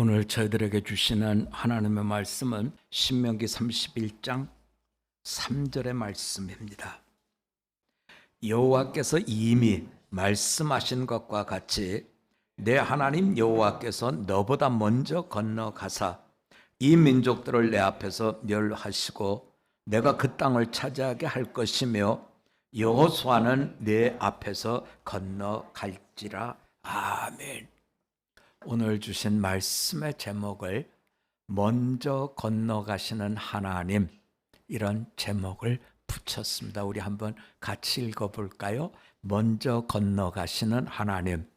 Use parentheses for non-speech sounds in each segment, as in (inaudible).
오늘 저희들에게 주시는 하나님의 말씀은 신명기 31장 3절의 말씀입니다. 여호와께서 이미 말씀하신 것과 같이 내 하나님 여호와께서 너보다 먼저 건너가사 이 민족들을 내 앞에서 멸하시고 내가 그 땅을 차지하게 할 것이며 여호수아는 내 앞에서 건너갈지라 아멘. 오늘 주신 말씀의 제목을 먼저 건너가시는 하나님 이런 제목을 붙였습니다. 우리 한번 같이 읽어 볼까요? 먼저 건너가시는 하나님.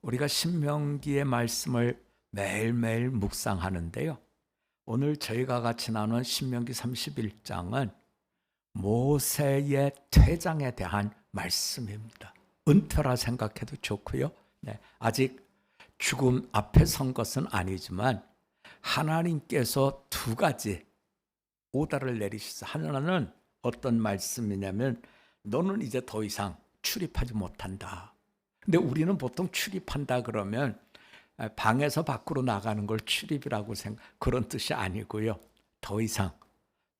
우리가 신명기의 말씀을 매일매일 묵상하는데요. 오늘 저희가 같이 나눈 신명기 31장은 모세의 퇴장에 대한 말씀입니다. 은퇴라 생각해도 좋고요. 네, 아직 죽음 앞에 선 것은 아니지만 하나님께서 두 가지 오다를 내리시서 하나는 어떤 말씀이냐면 너는 이제 더 이상 출입하지 못한다. 근데 우리는 보통 출입한다 그러면 방에서 밖으로 나가는 걸 출입이라고 생각 그런 뜻이 아니고요. 더 이상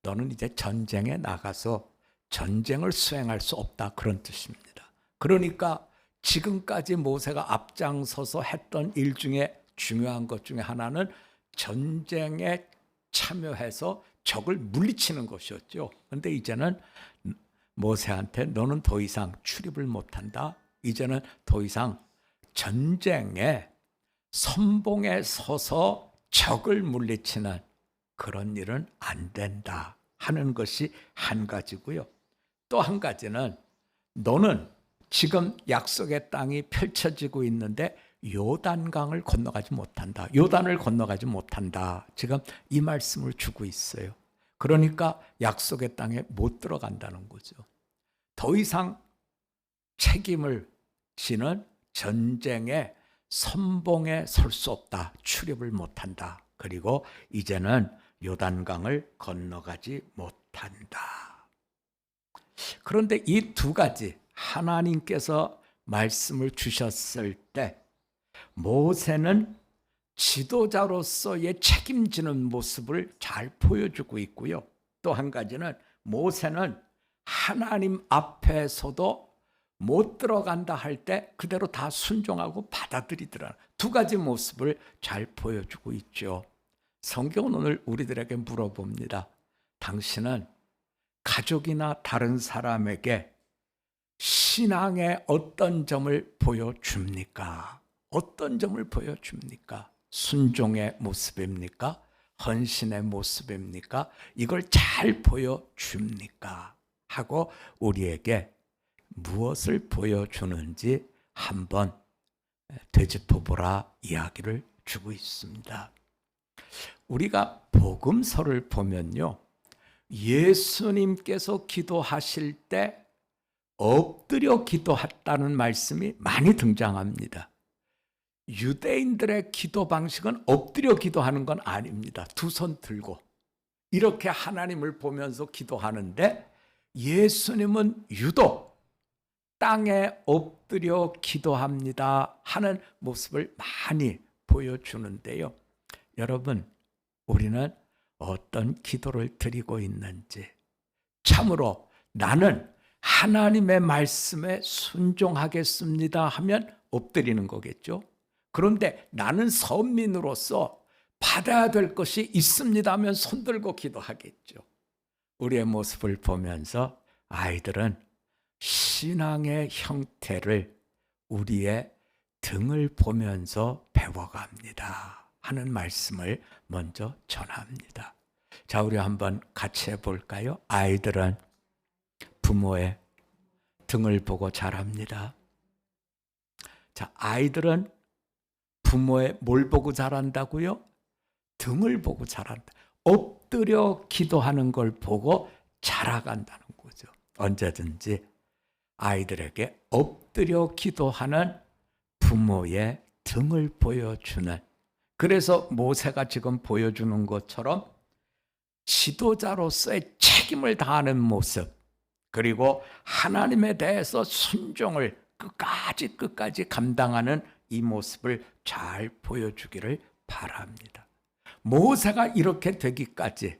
너는 이제 전쟁에 나가서 전쟁을 수행할 수 없다 그런 뜻입니다. 그러니까 지금까지 모세가 앞장서서 했던 일 중에 중요한 것 중에 하나는 전쟁에 참여해서 적을 물리치는 것이었죠. 근데 이제는 모세한테 너는 더 이상 출입을 못한다. 이제는 더 이상 전쟁에 선봉에 서서 적을 물리치는 그런 일은 안 된다 하는 것이 한 가지고요. 또 한 가지는 너는 지금 약속의 땅이 펼쳐지고 있는데 요단강을 건너가지 못한다. 요단을 건너가지 못한다. 지금 이 말씀을 주고 있어요. 그러니까 약속의 땅에 못 들어간다는 거죠. 더 이상 책임을 지는 전쟁에 선봉에 설 수 없다. 출입을 못한다. 그리고 이제는 요단강을 건너가지 못한다. 그런데 이 두 가지 하나님께서 말씀을 주셨을 때 모세는 지도자로서의 책임지는 모습을 잘 보여주고 있고요. 또 한 가지는 모세는 하나님 앞에서도 못 들어간다 할 때 그대로 다 순종하고 받아들이더라. 두 가지 모습을 잘 보여주고 있죠. 성경은 오늘 우리들에게 물어봅니다. 당신은 가족이나 다른 사람에게 신앙의 어떤 점을 보여줍니까? 어떤 점을 보여줍니까? 순종의 모습입니까? 헌신의 모습입니까? 이걸 잘 보여줍니까? 하고 우리에게 무엇을 보여주는지 한번 되짚어보라 이야기를 주고 있습니다. 우리가 복음서를 보면요. 예수님께서 기도하실 때 엎드려 기도했다는 말씀이 많이 등장합니다. 유대인들의 기도 방식은 엎드려 기도하는 건 아닙니다. 두 손 들고 이렇게 하나님을 보면서 기도하는데 예수님은 유독 땅에 엎드려 기도합니다 하는 모습을 많이 보여주는데요. 여러분, 우리는 어떤 기도를 드리고 있는지 참으로 나는 하나님의 말씀에 순종하겠습니다 하면 엎드리는 거겠죠. 그런데 나는 선민으로서 받아야 될 것이 있습니다 하면 손들고 기도하겠죠. 우리의 모습을 보면서 아이들은 신앙의 형태를 우리의 등을 보면서 배워갑니다. 하는 말씀을 먼저 전합니다. 자, 우리 한번 같이 해볼까요? 아이들은 부모의 등을 보고 자랍니다. 자, 아이들은 부모의 뭘 보고 자란다고요? 등을 보고 자란다. 엎드려 기도하는 걸 보고 자라간다는 거죠. 언제든지 아이들에게 엎드려 기도하는 부모의 등을 보여주는 그래서 모세가 지금 보여주는 것처럼 지도자로서의 책임을 다하는 모습 그리고 하나님에 대해서 순종을 끝까지 끝까지 감당하는 이 모습을 잘 보여주기를 바랍니다. 모세가 이렇게 되기까지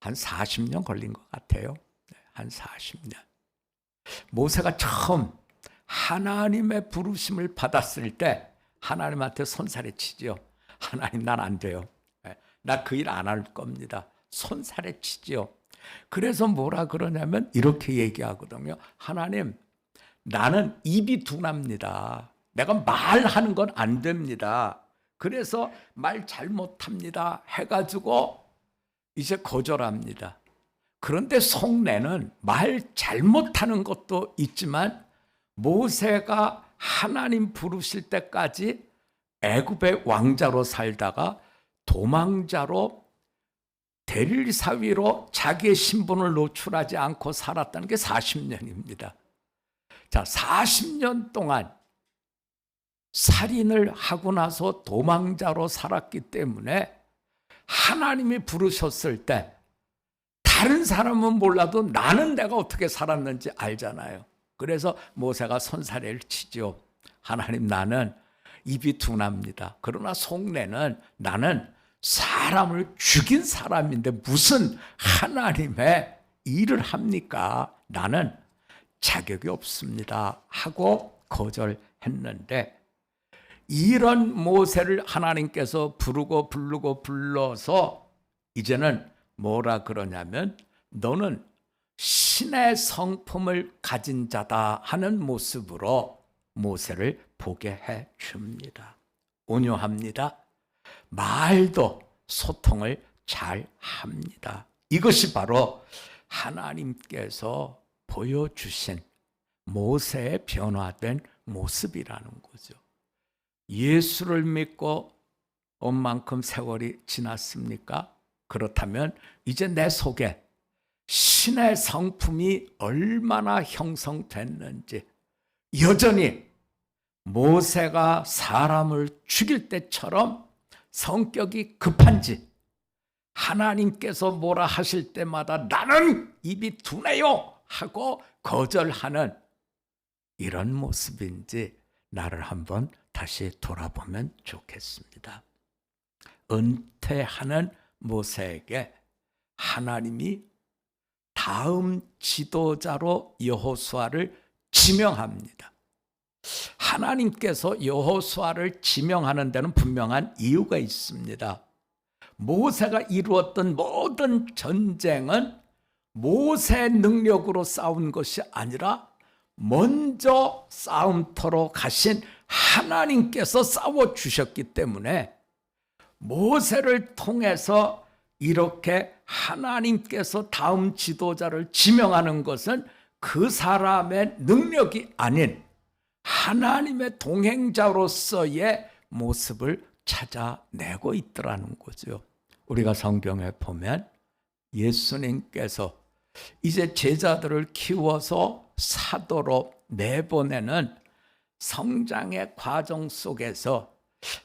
한 40년 걸린 것 같아요. 네, 한 40년. 모세가 처음 하나님의 부르심을 받았을 때 하나님한테 손살에 치죠. 하나님 난 안 돼요. 나 그 일 안 할 겁니다. 손살에 치죠. 그래서 뭐라 그러냐면 이렇게 얘기하거든요. 하나님, 나는 입이 둔합니다. 내가 말하는 건 안 됩니다. 그래서 말 잘못합니다. 해가지고 이제 거절합니다. 그런데 속내는 말 잘못하는 것도 있지만 모세가 하나님 부르실 때까지 애굽의 왕자로 살다가 도망자로 대릴 사위로 자기의 신분을 노출하지 않고 살았다는 게 40년입니다. 자, 40년 동안 살인을 하고 나서 도망자로 살았기 때문에 하나님이 부르셨을 때 다른 사람은 몰라도 나는 내가 어떻게 살았는지 알잖아요. 그래서 모세가 손사래를 치죠. 하나님 나는 입이 둔합니다. 그러나 속내는 나는 사람을 죽인 사람인데 무슨 하나님의 일을 합니까? 나는 자격이 없습니다. 하고 거절했는데 이런 모세를 하나님께서 부르고 부르고 불러서 이제는 뭐라 그러냐면 너는 신의 성품을 가진 자다 하는 모습으로 모세를 보게 해 줍니다. 온유합니다. 말도 소통을 잘 합니다. 이것이 바로 하나님께서 보여주신 모세의 변화된 모습이라는 거죠. 예수를 믿고 온 만큼 세월이 지났습니까? 그렇다면 이제 내 속에 신의 성품이 얼마나 형성됐는지 여전히 모세가 사람을 죽일 때처럼 성격이 급한지 하나님께서 뭐라 하실 때마다 나는 입이 둔해요 하고 거절하는 이런 모습인지 나를 한번 다시 돌아보면 좋겠습니다. 은퇴하는 모세에게 하나님이 다음 지도자로 여호수아를 지명합니다. 하나님께서 여호수아를 지명하는 데는 분명한 이유가 있습니다. 모세가 이루었던 모든 전쟁은 모세 능력으로 싸운 것이 아니라 먼저 싸움터로 가신 하나님께서 싸워 주셨기 때문에 모세를 통해서 이렇게 하나님께서 다음 지도자를 지명하는 것은 그 사람의 능력이 아닌 하나님의 동행자로서의 모습을 찾아내고 있더라는 거죠. 우리가 성경에 보면 예수님께서 이제 제자들을 키워서 사도로 내보내는 성장의 과정 속에서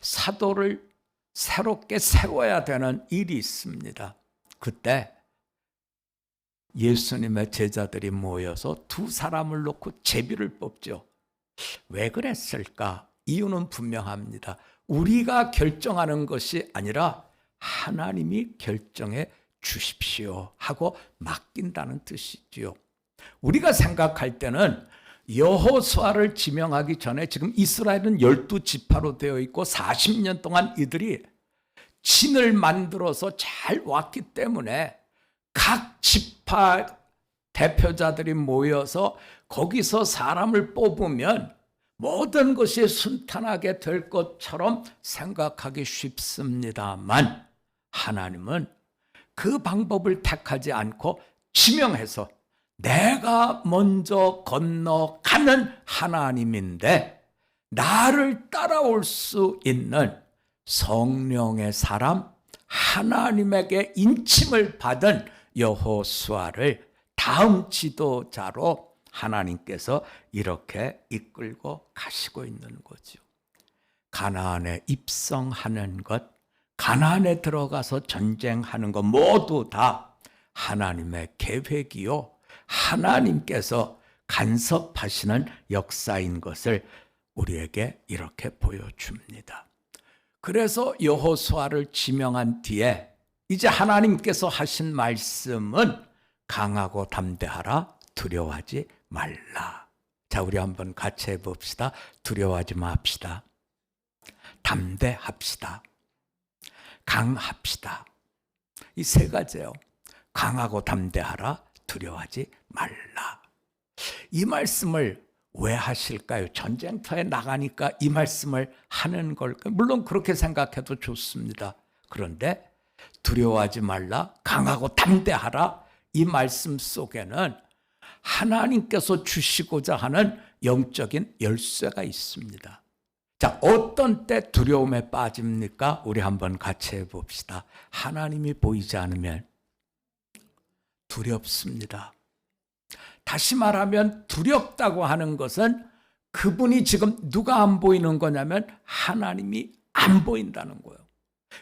사도를 새롭게 세워야 되는 일이 있습니다. 그때 예수님의 제자들이 모여서 두 사람을 놓고 제비를 뽑죠. 왜 그랬을까? 이유는 분명합니다. 우리가 결정하는 것이 아니라 하나님이 결정해 주십시오 하고 맡긴다는 뜻이지요. 우리가 생각할 때는 여호수아를 지명하기 전에 지금 이스라엘은 12지파로 되어 있고 40년 동안 이들이 진을 만들어서 잘 왔기 때문에 각 지파 대표자들이 모여서 거기서 사람을 뽑으면 모든 것이 순탄하게 될 것처럼 생각하기 쉽습니다만 하나님은 그 방법을 택하지 않고 지명해서 내가 먼저 건너가는 하나님인데 나를 따라올 수 있는 성령의 사람 하나님에게 인침을 받은 여호수아를 다음 지도자로 하나님께서 이렇게 이끌고 가시고 있는 거죠. 가나안에 입성하는 것, 가나안에 들어가서 전쟁하는 것 모두 다 하나님의 계획이요. 하나님께서 간섭하시는 역사인 것을 우리에게 이렇게 보여줍니다. 그래서 여호수아를 지명한 뒤에 이제 하나님께서 하신 말씀은 강하고 담대하라 두려워하지 말라. 자, 우리 한번 같이 해 봅시다. 두려워하지 맙시다. 담대합시다. 강합시다. 이 세 가지예요. 강하고 담대하라 두려워하지 말라. 이 말씀을 왜 하실까요? 전쟁터에 나가니까 이 말씀을 하는 걸까요? 물론 그렇게 생각해도 좋습니다. 그런데 두려워하지 말라, 강하고 담대하라. 이 말씀 속에는 하나님께서 주시고자 하는 영적인 열쇠가 있습니다. 자, 어떤 때 두려움에 빠집니까? 우리 한번 같이 해 봅시다. 하나님이 보이지 않으면 두렵습니다. 다시 말하면 두렵다고 하는 것은 그분이 지금 누가 안 보이는 거냐면 하나님이 안 보인다는 거예요.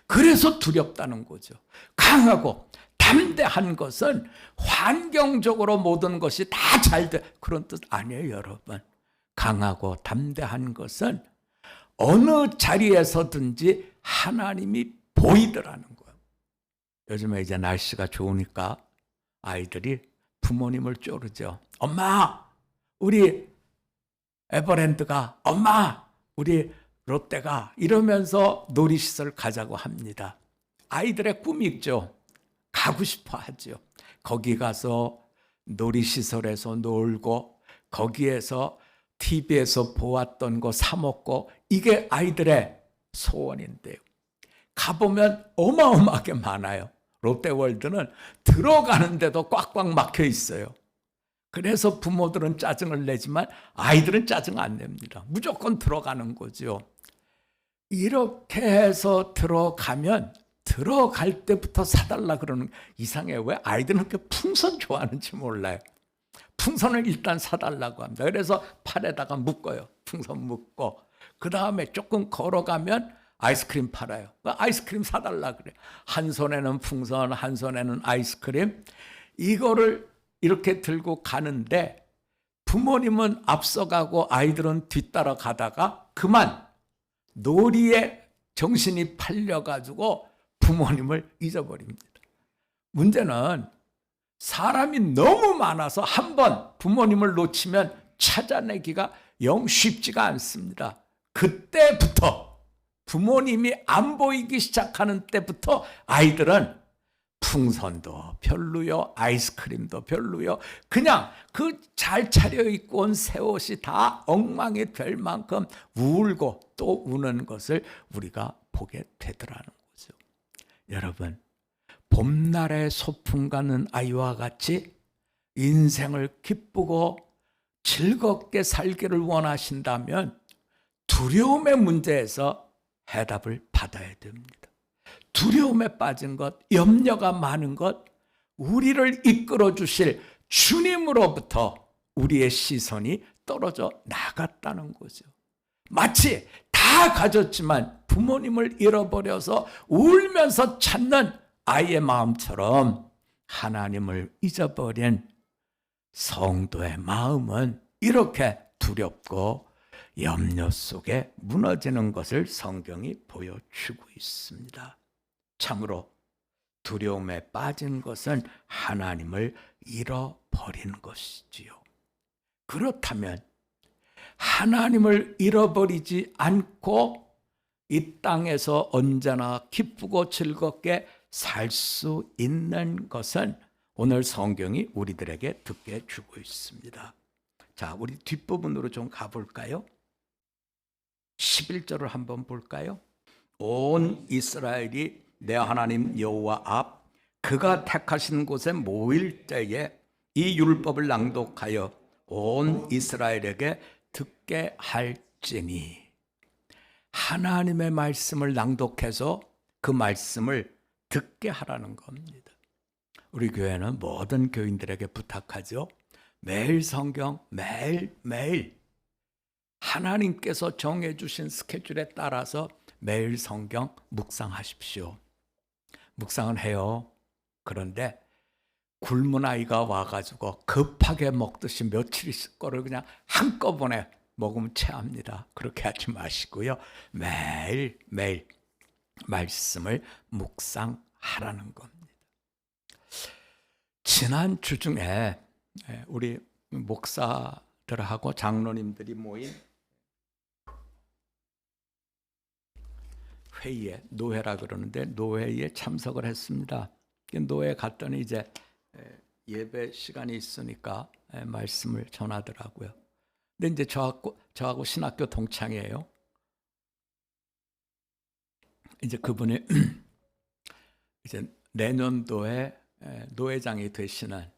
그래서 두렵다는 거죠. 강하고 담대한 것은 환경적으로 모든 것이 다 잘 돼. 그런 뜻 아니에요, 여러분. 강하고 담대한 것은 어느 자리에서든지 하나님이 보이더라는 거예요. 요즘에 이제 날씨가 좋으니까 아이들이 부모님을 쪼르죠. 엄마, 우리 에버랜드가, 엄마, 우리 롯데가 이러면서 놀이시설 가자고 합니다. 아이들의 꿈이 있죠. 가고 싶어 하죠. 거기 가서 놀이시설에서 놀고 거기에서 TV에서 보았던 거 사먹고 이게 아이들의 소원인데요. 가보면 어마어마하게 많아요. 롯데월드는 들어가는데도 꽉꽉 막혀 있어요. 그래서 부모들은 짜증을 내지만 아이들은 짜증 안 냅니다. 무조건 들어가는 거죠. 이렇게 해서 들어가면 들어갈 때부터 사달라 그러는 이상해. 왜 아이들은 그렇게 풍선 좋아하는지 몰라요. 풍선을 일단 사달라고 합니다. 그래서 팔에다가 묶어요. 풍선 묶고. 그 다음에 조금 걸어가면 아이스크림 팔아요. 그 아이스크림 사달라 그래. 한 손에는 풍선, 한 손에는 아이스크림. 이거를 이렇게 들고 가는데 부모님은 앞서가고 아이들은 뒤따라 가다가 그만 놀이에 정신이 팔려가지고 부모님을 잊어버립니다. 문제는 사람이 너무 많아서 한 번 부모님을 놓치면 찾아내기가 영 쉽지가 않습니다. 그때부터 부모님이 안 보이기 시작하는 때부터 아이들은 풍선도 별로요, 아이스크림도 별로요. 그냥 그 잘 차려입고 온 새 옷이 다 엉망이 될 만큼 울고 또 우는 것을 우리가 보게 되더라는. 여러분, 봄날의 소풍 가는 아이와 같이 인생을 기쁘고 즐겁게 살기를 원하신다면 두려움의 문제에서 해답을 받아야 됩니다. 두려움에 빠진 것, 염려가 많은 것, 우리를 이끌어 주실 주님으로부터 우리의 시선이 떨어져 나갔다는 거죠. 마치 다 가졌지만 부모님을 잃어버려서 울면서 찾는 아이의 마음처럼 하나님을 잊어버린 성도의 마음은 이렇게 두렵고 염려 속에 무너지는 것을 성경이 보여주고 있습니다. 참으로 두려움에 빠진 것은 하나님을 잃어버린 것이지요. 그렇다면 하나님을 잃어버리지 않고 이 땅에서 언제나 기쁘고 즐겁게 살 수 있는 것은 오늘 성경이 우리들에게 듣게 주고 있습니다. 자, 우리 뒷부분으로 좀 가볼까요? 11절을 한번 볼까요? 온 이스라엘이 내 하나님 여호와 앞 그가 택하신 곳에 모일 때에 이 율법을 낭독하여 온 이스라엘에게 듣게 할지니 하나님의 말씀을 낭독해서 그 말씀을 듣게 하라는 겁니다. 우리 교회는 모든 교인들에게 부탁하죠. 매일 성경 매일 매일 하나님께서 정해 주신 스케줄에 따라서 매일 성경 묵상하십시오. 묵상을 해요. 그런데 굶은 아이가 와가지고 급하게 먹듯이 며칠 있을 거를 그냥 한꺼번에 먹으면 체합니다. 그렇게 하지 마시고요. 매일 매일 말씀을 묵상하라는 겁니다. 지난 주 중에 예, 우리 목사들하고 장로님들이 모인 회의에 노회라 그러는데 노회에 참석을 했습니다. 노회 갔더니 이제 예배 시간이 있으니까 말씀을 전하더라고요. 근데 이제 저하고 저하고 신학교 동창이에요. 이제 그분이 (clears throat) 이제 내년도에 노회장이 되시는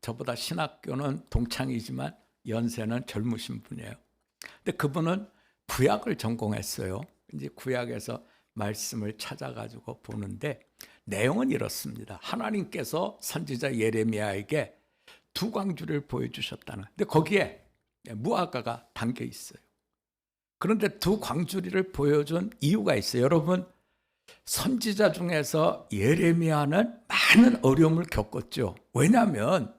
저보다 신학교는 동창이지만 연세는 젊으신 분이에요. 근데 그분은 구약을 전공했어요. 이제 구약에서 말씀을 찾아가지고 보는데 내용은 이렇습니다. 하나님께서 선지자 예레미야에게 두 광주를 보여주셨다는. 근데 거기에 무화과가 담겨 있어요. 그런데 두 광주리를 보여준 이유가 있어요. 여러분 선지자 중에서 예레미야는 많은 어려움을 겪었죠. 왜냐하면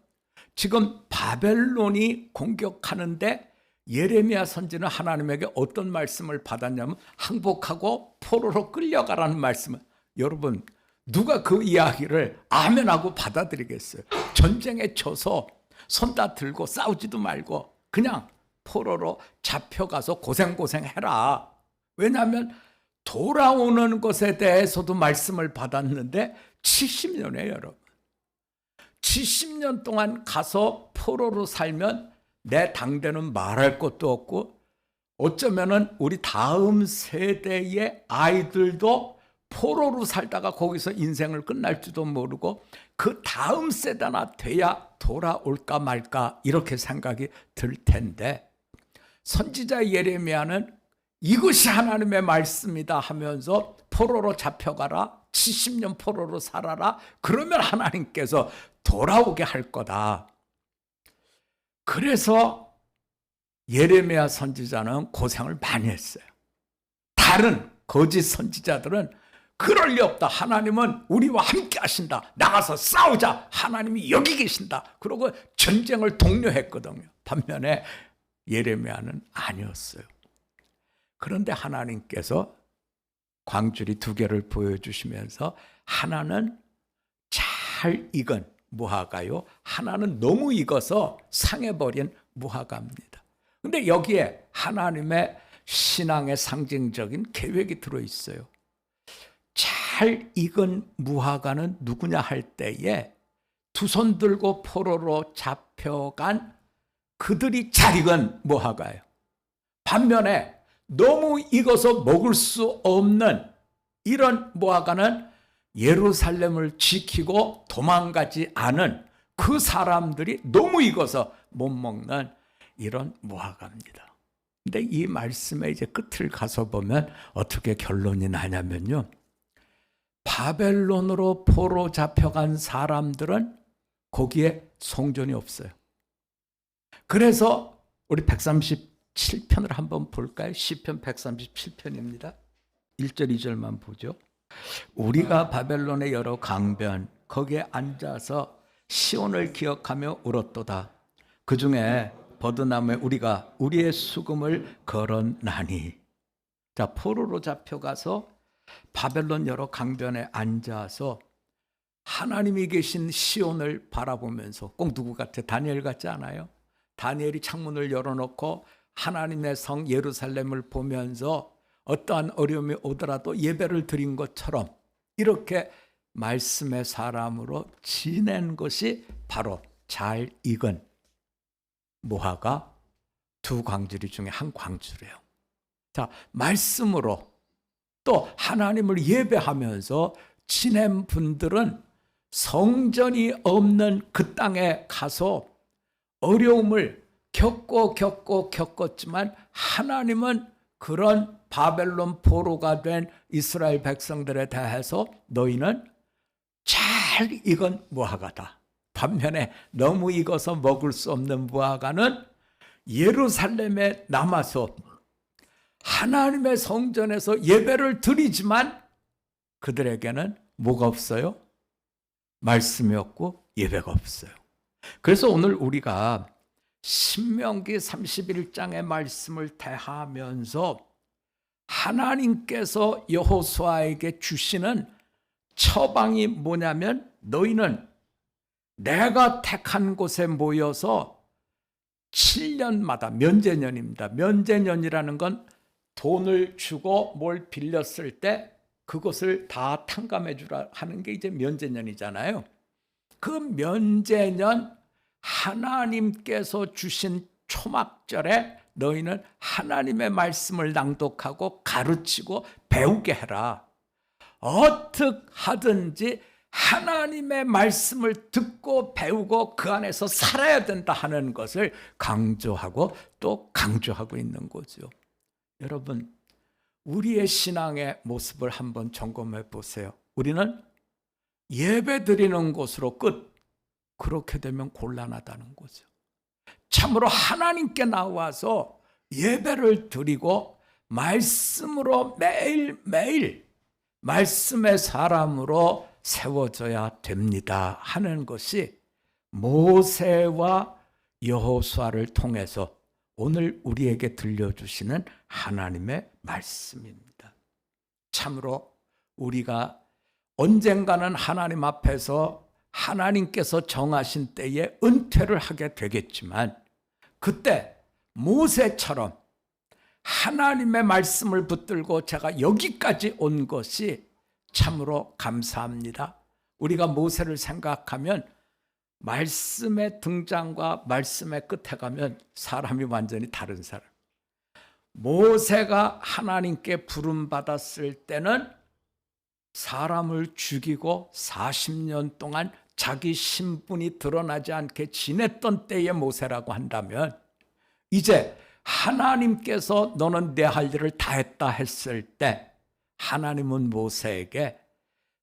지금 바벨론이 공격하는데 예레미야 선지는 하나님에게 어떤 말씀을 받았냐면 항복하고 포로로 끌려가라는 말씀을 여러분 누가 그 이야기를 아멘하고 받아들이겠어요? 전쟁에 쳐서 손다 들고 싸우지도 말고 그냥 포로로 잡혀가서 고생고생 해라. 왜냐하면 돌아오는 것에 대해서도 말씀을 받았는데 70년에 여러분. 70년 동안 가서 포로로 살면 내 당대는 말할 것도 없고 어쩌면은 우리 다음 세대의 아이들도 포로로 살다가 거기서 인생을 끝날지도 모르고 그 다음 세대나 돼야 돌아올까 말까 이렇게 생각이 들 텐데 선지자 예레미야는 이것이 하나님의 말씀이다 하면서 포로로 잡혀가라 70년 포로로 살아라 그러면 하나님께서 돌아오게 할 거다. 그래서 예레미야 선지자는 고생을 많이 했어요. 다른 거짓 선지자들은 그럴 리 없다. 하나님은 우리와 함께 하신다. 나가서 싸우자. 하나님이 여기 계신다. 그러고 전쟁을 독려했거든요. 반면에 예레미야는 아니었어요. 그런데 하나님께서 광줄이 두 개를 보여주시면서 하나는 잘 익은 무화과요. 하나는 너무 익어서 상해버린 무화과입니다. 근데 여기에 하나님의 신앙의 상징적인 계획이 들어 있어요. 잘 익은 무화과는 누구냐 할 때에 두 손 들고 포로로 잡혀간 그들이 잘 익은 무화과예요. 반면에 너무 익어서 먹을 수 없는 이런 무화과는 예루살렘을 지키고 도망가지 않은 그 사람들이 너무 익어서 못 먹는 이런 무화과입니다. 근데 이 말씀의 이제 끝을 가서 보면 어떻게 결론이 나냐면요. 바벨론으로 포로 잡혀간 사람들은 거기에 성전이 없어요. 그래서 우리 137편을 한번 볼까요? 시편 137편입니다. 1절 2절만 보죠. 우리가 바벨론의 여러 강변 거기에 앉아서 시온을 기억하며 울었도다. 그 중에 버드나무에 우리가 우리의 수금을 걸어나니. 자 포로로 잡혀가서 바벨론 여러 강변에 앉아서 하나님이 계신 시온을 바라보면서 꼭 누구 같아 다니엘 같지 않아요? 다니엘이 창문을 열어놓고 하나님의 성 예루살렘을 보면서 어떠한 어려움이 오더라도 예배를 드린 것처럼 이렇게 말씀의 사람으로 지낸 것이 바로 잘 익은 무화과 두 광주리 중에 한 광주래요. 자, 말씀으로 또 하나님을 예배하면서 지낸 분들은 성전이 없는 그 땅에 가서 어려움을 겪고 겪고 겪었지만 하나님은 그런 바벨론 포로가 된 이스라엘 백성들에 대해서 너희는 잘 익은 무화과다. 반면에 너무 익어서 먹을 수 없는 무화과는 예루살렘에 남아서 하나님의 성전에서 예배를 드리지만 그들에게는 뭐가 없어요? 말씀이 없고 예배가 없어요. 그래서 오늘 우리가 신명기 31장의 말씀을 대하면서 하나님께서 여호수아에게 주시는 처방이 뭐냐면 너희는 내가 택한 곳에 모여서 7년마다 면제년입니다. 면제년이라는 건 돈을 주고 뭘 빌렸을 때 그것을 다 탕감해 주라 하는 게 이제 면제년이잖아요. 그 면제년 하나님께서 주신 초막절에 너희는 하나님의 말씀을 낭독하고 가르치고 배우게 해라. 어떻게 하든지 하나님의 말씀을 듣고 배우고 그 안에서 살아야 된다 하는 것을 강조하고 또 강조하고 있는 거죠. 여러분, 우리의 신앙의 모습을 한번 점검해 보세요. 우리는 예배 드리는 곳으로 끝. 그렇게 되면 곤란하다는 거죠. 참으로 하나님께 나와서 예배를 드리고 말씀으로 매일매일 말씀의 사람으로 세워져야 됩니다 하는 것이 모세와 여호수아를 통해서 오늘 우리에게 들려주시는 하나님의 말씀입니다. 참으로 우리가 언젠가는 하나님 앞에서 하나님께서 정하신 때에 은퇴를 하게 되겠지만 그때 모세처럼 하나님의 말씀을 붙들고 제가 여기까지 온 것이 참으로 감사합니다. 우리가 모세를 생각하면 말씀의 등장과 말씀의 끝에 가면 사람이 완전히 다른 사람. 모세가 하나님께 부름받았을 때는 사람을 죽이고 40년 동안 자기 신분이 드러나지 않게 지냈던 때의 모세라고 한다면 이제 하나님께서 너는 내 할 일을 다 했다 했을 때 하나님은 모세에게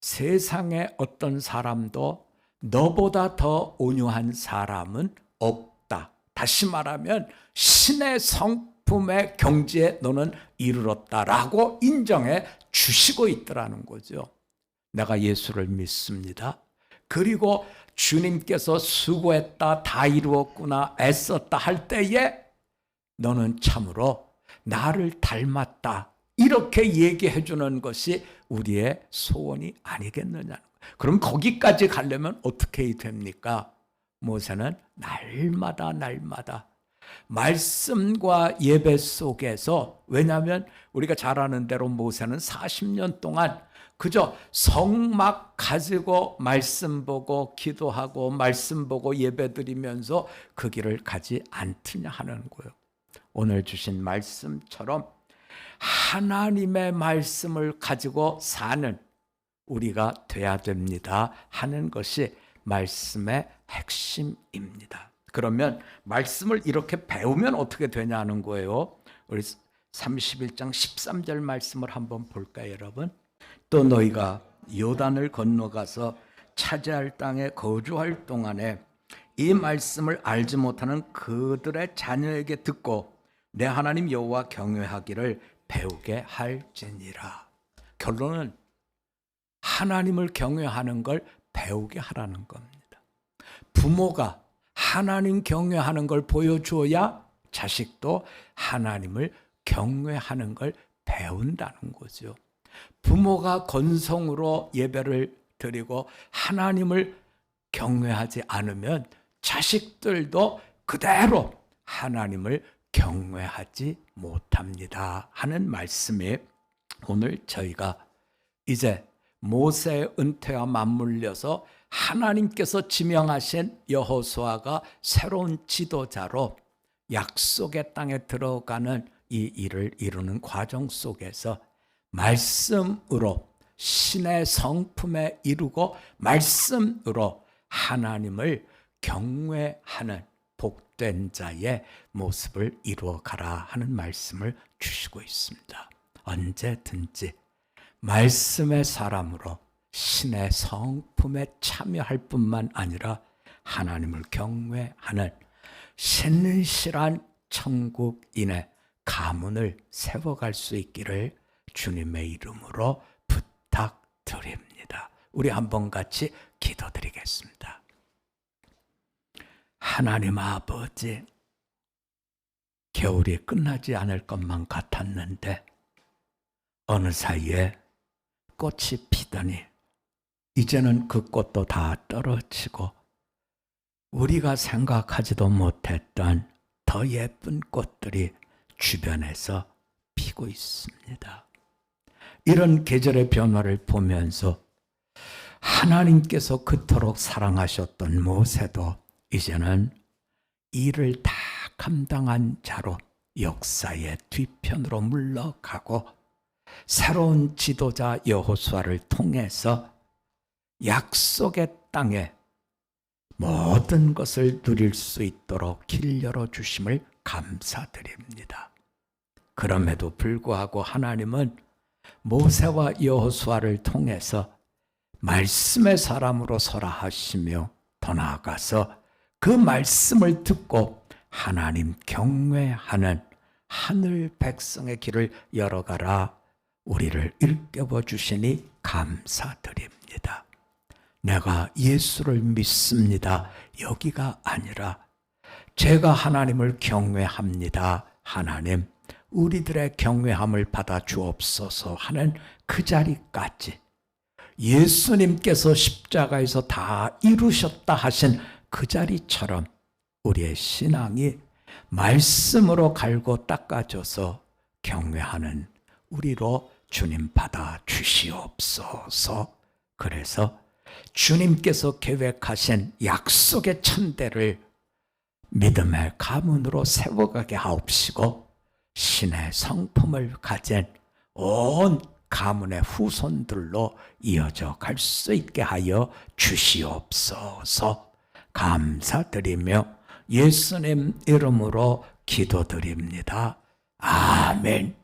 세상에 어떤 사람도 너보다 더 온유한 사람은 없다. 다시 말하면 신의 성품의 경지에 너는 이르렀다라고 인정해 주시고 있더라는 거죠. 내가 예수를 믿습니다. 그리고 주님께서 수고했다, 다 이루었구나, 애썼다 할 때에 너는 참으로 나를 닮았다. 이렇게 얘기해 주는 것이 우리의 소원이 아니겠느냐. 그럼 거기까지 가려면 어떻게 됩니까? 모세는 날마다 날마다 말씀과 예배 속에서 왜냐하면 우리가 잘 아는 대로 모세는 40년 동안 그저 성막 가지고 말씀 보고 기도하고 말씀 보고 예배 드리면서 그 길을 가지 않더냐 하는 거예요. 오늘 주신 말씀처럼 하나님의 말씀을 가지고 사는 우리가 돼야 됩니다 하는 것이 말씀의 핵심입니다. 그러면 말씀을 이렇게 배우면 어떻게 되냐는 거예요. 우리 31장 13절 말씀을 한번 볼까요, 여러분? 또 너희가 요단을 건너가서 차지할 땅에 거주할 동안에 이 말씀을 알지 못하는 그들의 자녀에게 듣고 내 하나님 여호와 경외하기를 배우게 할지니라. 결론은 하나님을 경외하는 걸 배우게 하라는 겁니다. 부모가 하나님 경외하는 걸 보여주어야 자식도 하나님을 경외하는 걸 배운다는 거죠. 부모가 건성으로 예배를 드리고 하나님을 경외하지 않으면 자식들도 그대로 하나님을 경외하지 못합니다. 하는 말씀이 오늘 저희가 이제 모세의 은퇴와 맞물려서 하나님께서 지명하신 여호수아가 새로운 지도자로 약속의 땅에 들어가는 이 일을 이루는 과정 속에서 말씀으로 신의 성품에 이루고 말씀으로 하나님을 경외하는 복된 자의 모습을 이루어 가라 하는 말씀을 주시고 있습니다. 언제든지 말씀의 사람으로 신의 성품에 참여할 뿐만 아니라 하나님을 경외하는 신실한 천국인의 가문을 세워갈 수 있기를 주님의 이름으로 부탁드립니다. 우리 한번 같이 기도드리겠습니다. 하나님 아버지, 겨울이 끝나지 않을 것만 같았는데 어느 사이에 꽃이 피더니 이제는 그 꽃도 다 떨어지고 우리가 생각하지도 못했던 더 예쁜 꽃들이 주변에서 피고 있습니다. 이런 계절의 변화를 보면서 하나님께서 그토록 사랑하셨던 모세도 이제는 일을 다 감당한 자로 역사의 뒤편으로 물러가고 새로운 지도자 여호수아를 통해서 약속의 땅에 모든 것을 누릴 수 있도록 길 열어 주심을 감사드립니다. 그럼에도 불구하고 하나님은 모세와 여호수아를 통해서 말씀의 사람으로 서라 하시며 더 나아가서 그 말씀을 듣고 하나님 경외하는 하늘 백성의 길을 열어가라 우리를 일깨워 주시니 감사드립니다. 내가 예수를 믿습니다. 여기가 아니라 제가 하나님을 경외합니다. 하나님, 우리들의 경외함을 받아 주옵소서 하는 그 자리까지 예수님께서 십자가에서 다 이루셨다 하신 그 자리처럼 우리의 신앙이 말씀으로 갈고 닦아져서 경외하는 우리로 주님 받아 주시옵소서. 그래서 주님께서 계획하신 약속의 천대를 믿음의 가문으로 세워가게 하옵시고 신의 성품을 가진 온 가문의 후손들로 이어져 갈 수 있게 하여 주시옵소서 감사드리며 예수님 이름으로 기도드립니다. 아멘.